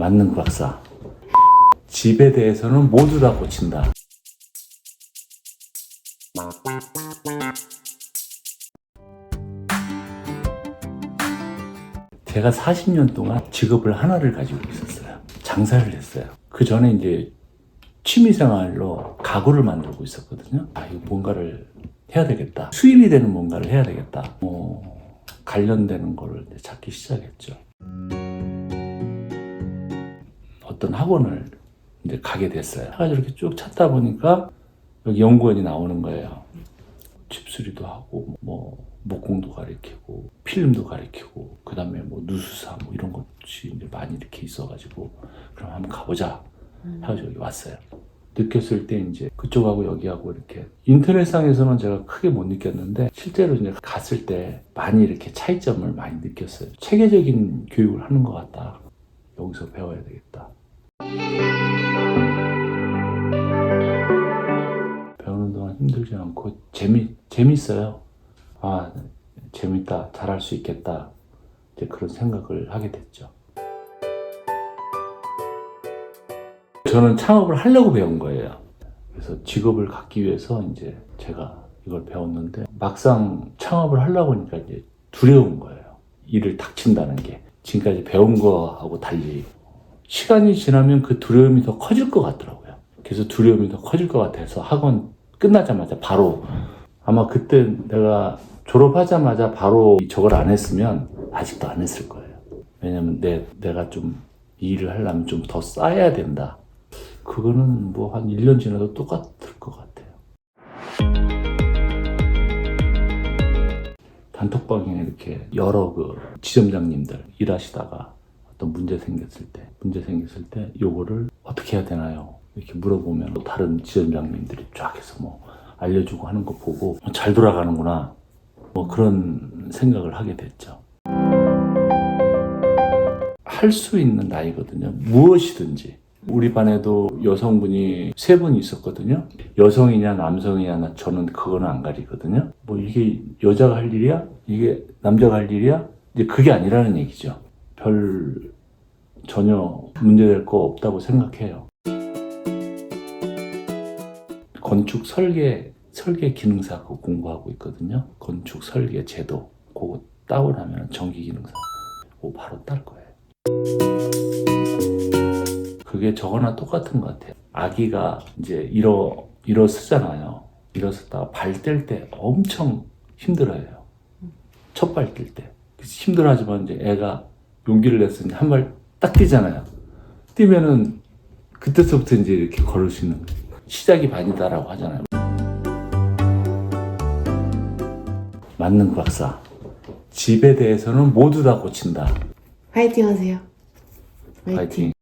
맞는 박사. 집에 대해서는 모두 다 고친다. 제가 40년 동안 직업을 하나를 가지고 있었어요. 장사를 했어요. 그 전에 이제 취미생활로 가구를 만들고 있었거든요. 아, 이거 뭔가를 해야 되겠다. 수입이 되는 뭔가를 해야 되겠다. 뭐, 관련되는 거를 찾기 시작했죠. 어떤 학원을 이제 가게 됐어요. 해가지고 이렇게 쭉 찾다 보니까 여기 연구원이 나오는 거예요. 집수리도 하고, 뭐, 목공도 가리키고, 필름도 가리키고, 그 다음에 뭐, 누수사 뭐 이런 것이 이제 많이 이렇게 있어가지고, 그럼 한번 가보자. 해가지고 여기 왔어요. 느꼈을 때 이제 그쪽하고 여기하고 이렇게 인터넷상에서는 제가 크게 못 느꼈는데 실제로 이제 갔을 때 많이 이렇게 차이점을 많이 느꼈어요. 체계적인 교육을 하는 것 같다. 여기서 배워야 되겠다. 배우는 동안 힘들지 않고 재미 재밌어요. 아 재밌다, 잘할 수 있겠다. 이제 그런 생각을 하게 됐죠. 저는 창업을 하려고 배운 거예요. 그래서 직업을 갖기 위해서 이제 제가 이걸 배웠는데 막상 창업을 하려고 하니까 이제 두려운 거예요. 일을 닥친다는 게 지금까지 배운 거하고 달리 시간이 지나면 그 두려움이 더 커질 것 같더라고요. 그래서 두려움이 더 커질 것 같아서 학원 끝나자마자 바로 아마 그때 내가 졸업하자마자 바로 저걸 안 했으면 아직도 안 했을 거예요. 왜냐면 내, 내가 좀이 일을 하려면 좀 더 쌓아야 된다. 그거는 뭐 한 1년 지나도 똑같을 것 같아요. 단톡방에 이렇게 여러 그 지점장님들 일하시다가 어떤 문제 생겼을 때, 문제 생겼을 때 요거를 어떻게 해야 되나요? 이렇게 물어보면 또 다른 지점장님들이 쫙 해서 뭐 알려주고 하는 거 보고 어, 잘 돌아가는구나. 뭐 그런 생각을 하게 됐죠. 할 수 있는 나이거든요. 무엇이든지. 우리 반에도 여성분이 세 분 있었거든요. 여성이냐 남성이냐 나- 저는 그거는 안 가리거든요. 뭐 이게 여자가 할 일이야? 이게 남자가 할 일이야? 이제 그게 아니라는 얘기죠. 별 전혀 문제될 거 없다고 생각해요. 건축 설계 설계 기능사 그거 공부하고 있거든요. 건축 설계 제도 그거 따고 나면 전기 기능사 그거 바로 딸 거예요. 그게 저거나 똑같은 것 같아요. 아기가 이제 일어 일어서잖아요. 일어섰다가 발 뗄 때 엄청 힘들어해요. 첫 발 뗄 때. 힘들어하지만 이제 애가 용기를 내서 한 발 딱 뛰잖아요. 뛰면은 그때서부터 이제 이렇게 걸을 수 있는 거예요. 시작이 반이다라고 하잖아요. 맞는 박사. 집에 대해서는 모두 다 고친다. 화이팅 하세요. 파이팅.